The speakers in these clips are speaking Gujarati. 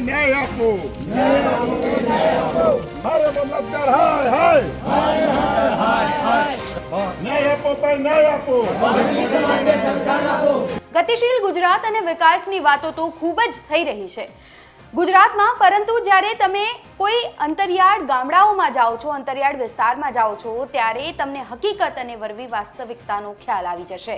ન્યાય આપો ગતિશીલ ગુજરાત અને વિકાસની વાતો તો ખૂબ જ થઈ રહી છે. ગુજરાતમાં, પરંતુ જ્યારે તમે કોઈ અંતરિયાળ ગામડાઓમાં જાઓ છો, અંતરિયાળ વિસ્તારમાં જાઓ છો, ત્યારે તમને હકીકત અને વરવી વાસ્તવિકતાનો ખ્યાલ આવી જશે.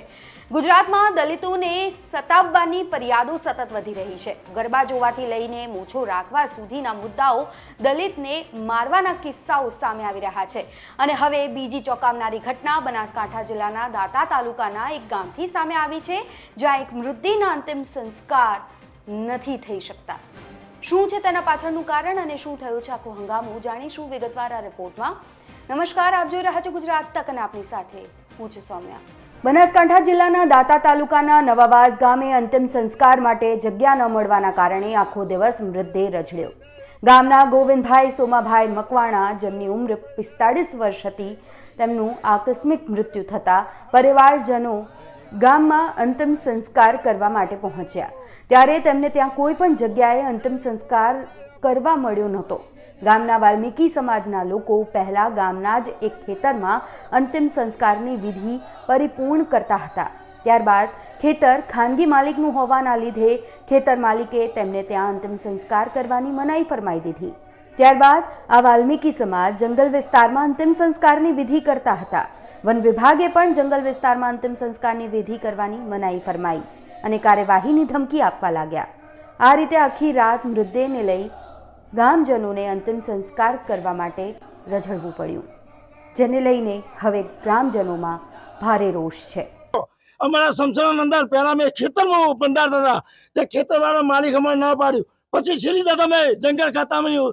ગુજરાતમાં દલિતોને સતાવવાની ફરિયાદો સતત વધી રહી છે. ગરબા જોવાથી લઈને મૂછો રાખવા સુધીના મુદ્દાઓ દલિતને મારવાના કિસ્સાઓ સામે આવી રહ્યા છે. અને હવે બીજી ચોંકાવનારી ઘટના બનાસકાંઠા જિલ્લાના દાતા તાલુકાના એક ગામથી સામે આવી છે, જ્યાં એક મૃતદેહના અંતિમ સંસ્કાર નથી થઈ શકતા. શું છે તેના પાછળનું કારણ અને શું થયું છે આખો હંગામો? જાણીશું વિગતવાર આ રિપોર્ટમાં નમસ્કાર, આપ જોઈ રહ્યા છો ગુજરાત તક અને આપની સાથે હું છું સૌમ્યા. બનાસકાંઠા જિલ્લાના દાતા તાલુકાના નવાબાસ ગામે અંતિમ સંસ્કાર માટે જગ્યા ન મળવાના કારણે આખો દિવસ મૃતદેહ રજડ્યો. ગામના ગોવિંદભાઈ, સોમાભાઈ મકવાણા, જેમની ઉંમર પિસ્તાળીસ વર્ષ હતી, તેમનું આકસ્મિક મૃત્યુ થતાં પરિવારજનો ગામમાં અંતિમ સંસ્કાર કરવા માટે પહોંચ્યા. ત્યારે તેમને ત્યાં કોઈ પણ જગ્યાએ અંતિમ સંસ્કાર કરવા મળ્યો નહોતો. ગામના વાલ્મીકી સમાજના લોકો પહેલા ગામના જ એક ખેતરમાં અંતિમ સંસ્કારની વિધિ પરિપૂર્ણ કરતા હતા. ત્યારબાદ ખેતર ખાનગી માલિકનું હોવાના લીધે ખેતર માલિકે તેમને ત્યાં અંતિમ સંસ્કાર કરવાની મનાઈ ફરમાઈ દીધી. ત્યારબાદ આ વાલ્મીકી સમાજ જંગલ વિસ્તારમાં અંતિમ સંસ્કારની વિધિ કરતા હતા. વન વિભાગે પણ જંગલ વિસ્તારમાં અંતિમ સંસ્કારની વિધિ કરવાની મનાઈ ફરમાઈ અને કાર્યવાહીની ધમકી આપવા લાગ્યા. આ રીતે આખી રાત મૃતદેહને લઈ ગામજનોને અંતિમ સંસ્કાર કરવા માટે રઝળવું પડ્યું, જેને લઈને હવે ગ્રામજનોમાં ભારે રોષ છે. અમારા સમસણ અંદર પહેલા મેં ખેતરમાં બંધારતા હતા. તે ખેતરવાળા માલિક અમારે ના પાડ્યું. પછી સીધી તમે જંગલ ખાતામાં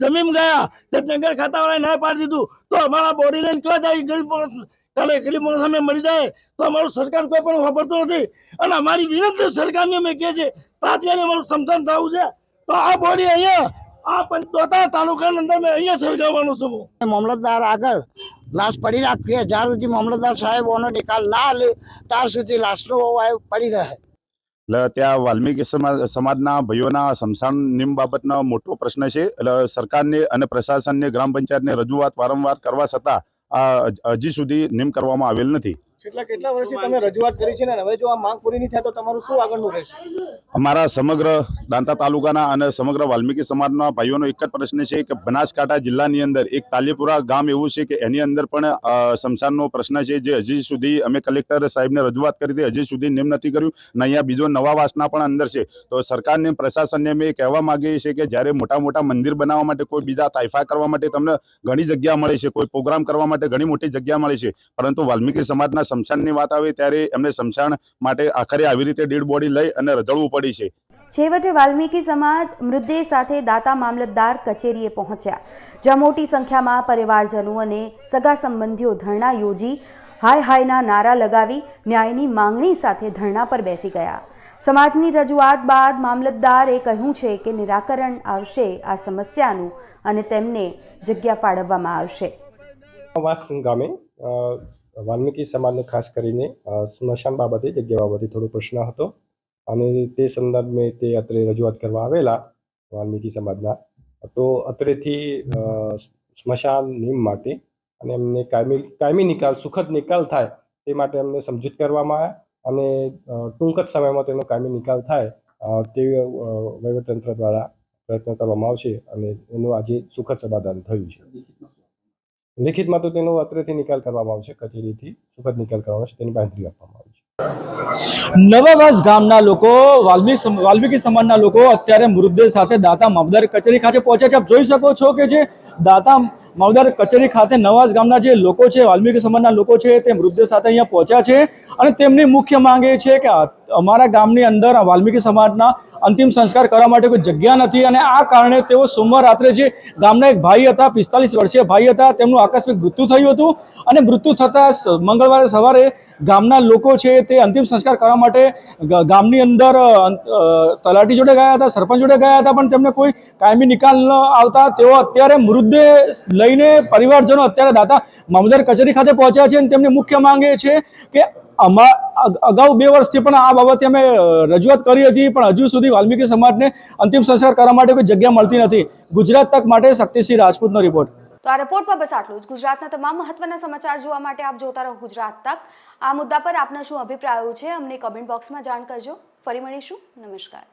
જમીન ગયા. તે જંગલ ખાતાવાળાએ ના પાડી દીધું. તો અમારા બોડી લઈને કયો જાય? ગરીબ કાલે ગરીબ માણસ અમે મરી જાય. તો અમારું સરકાર કોઈ પણ વાપરતું નથી. અને અમારી વિનંતી સરકારને, અમે કહે છે તાત્કાલિક અમારું સમથન થવું છે. તો આ બોડી અહીંયા, આ પંચોતા તાલુકાના અંદર મેં અહીંયા સળગાવવાનું છું. મામલતદાર આગળ લાશ પડી રાખીએ. જ્યાર સુધી મામલતદાર સાહેબોનો નિકાલ ના લે ત્યાર સુધી લાશનો પડી રહે. એટલે ત્યાં વાલ્મીકી સમાજ, સમાજના ભાઈઓના સ્મશાન નિમ બાબતનો મોટો પ્રશ્ન છે. એટલે સરકારને અને પ્રશાસનને ગ્રામ પંચાયતને રજૂઆત વારંવાર કરવા છતાં આ હજી સુધી નિમ કરવામાં આવેલ નથી. છેલ્લા કેટલા વર્ષથી તમે રજૂઆત કરી છે ને? હવે જો આ માંગ પૂરી નહીં થાય તો તમારું શું આગળનું રહેશે? અમારા સમગ્ર દાંતા તાલુકાના અને સમગ્ર વાલ્મીકી સમાજના ભાઈઓનો એક જ પ્રશ્ન છે કે બનાસકાંઠા જિલ્લાની અંદર એક તાલીપુરા ગામ એવું છે કે એની અંદર પણ શમશાનનો પ્રશ્ન છે જે હજી સુધી અમે કલેક્ટર સાહેબને રજૂઆત કરી હતી હજી સુધી નિયમ નથી કર્યું ને અહીંયા બીજો નવાવાસના પણ અંદર છે. તો સરકારને પ્રશાસનને અમે કહેવા માંગીએ છીએ કે જ્યારે મોટા મોટા મંદિર બનાવવા માટે કોઈ બીજા તાઇફા કરવા માટે તમને ઘણી જગ્યા મળે છે કોઈ પ્રોગ્રામ કરવા માટે ઘણી મોટી જગ્યા મળે છે. પરંતુ વાલ્મીકી સમાજના સ્મશાનની વાત આવી ત્યારે એમને સ્મશાન માટે આખરે આવી રીતે ડેડ બોડી લઈ અને રજળવું પડી છે. છેવટે વાલ્મીકી સમાજ મૃતદેહ સાથે દાતા મામલતદાર કચેરીએ પહોંચ્યા જ્યાં મોટી સંખ્યામાં પરિવારજનો અને સગા સંબંધીઓ ધરણા યોજી હાય હાયના નારા લગાવી ન્યાયની માંગણી સાથે ધરણા પર બેસી ગયા. સમાજની રજૂઆત બાદ મામલતદારે કહ્યું છે કે નિરાકરણ આવશે આ સમસ્યાનું અને તેમને જગ્યા ફાળવવામાં આવશે. ગામે વાલ્મીકી સમાજને ખાસ કરીને સ્મશાન બાબતે, જગ્યા બાબતે થોડો પ્રશ્ન હતો. અને તે સંદર્ભે તે અત્રે રજૂઆત કરવા આવેલા વાલ્મીકી સમાજના. તો અત્રેથી સ્મશાન નિયમ માટે અને એમને કાયમી કાયમી નિકાલ, સુખદ નિકાલ થાય તે માટે એમને સમજૂત કરવામાં આવ્યા અને ટૂંક જ સમયમાં તેનો કાયમી નિકાલ થાય તેવી વહીવટતંત્ર દ્વારા પ્રયત્ન કરવામાં આવશે અને એનું આજે સુખદ સમાધાન થયું છે. લેખિતમાં તો તેનો અત્રેથી નિકાલ કરવામાં આવશે, કચેરીથી સુખદ નિકાલ કરવામાં આવશે, તેની બાંધરી આપવામાં આવશે નવાવાસ ગામના લોકો, વાલ્મી વાલ્મીકી સમાજના લોકો અત્યારે મૃતદેહ સાથે દાતા મામદાર કચેરી ખાતે પહોંચ્યા છે. આપ જોઈ શકો છો કે જે દાતા મામદાર કચેરી ખાતે નવાસ ગામના જે લોકો છે, વાલ્મીકી સમાજના લોકો છે, તે મૃતદેહ સાથે અહીંયા પહોંચ્યા છે. અને તેમની મુખ્ય માંગ એ છે કે અમારા ગામની અંદર વાલ્મીકી સમાજના અંતિમ સંસ્કાર કરવા માટે કોઈ જગ્યા નથી અને આ કારણે તેઓ સોમવાર રાત્રે જે ગામના એક ભાઈ હતા, પિસ્તાલીસ વર્ષીય ભાઈ હતા, તેમનું આકસ્મિક મૃત્યુ થયું હતું અને મૃત્યુ થતાં મંગળવારે સવારે ગામના લોકો છે તે અંતિમ સંસ્કાર કરવા માટે ગામની અંદર તલાટી જોડે ગયા હતા, સરપંચ જોડે ગયા હતા, પણ તેમને કોઈ કાયમી નિકાલ ન આવતા તેઓ અત્યારે મૃતદેહ લઈને પરિવારજનો, અત્યારે દાતા મામલદાર કચેરી ખાતે પહોંચ્યા છે અને તેમની મુખ્ય માંગ એ છે કે અમા અગાઉ બે વર્ષથી પણ આ બાબતે અમે રજૂઆત કરી હતી, પણ હજુ સુધી વાલ્મીકી સમાજને અંતિમ સંસ્કાર કરવા માટે કોઈ જગ્યા મળતી નથી. ગુજરાત તક માટે શક્તિસિંહ રાજપૂતનો રિપોર્ટ તો આ રિપોર્ટ પર બસ આટલું જ. ગુજરાતના તમામ મહત્વના સમાચાર જોવા માટે આપ જોતા રહો ગુજરાત તક. આ મુદ્દા પર આપના શું અભિપ્રાયો છે, અમને કમેન્ટ બોક્સમાં જાણ કરજો. ફરી મળીશું. નમસ્કાર.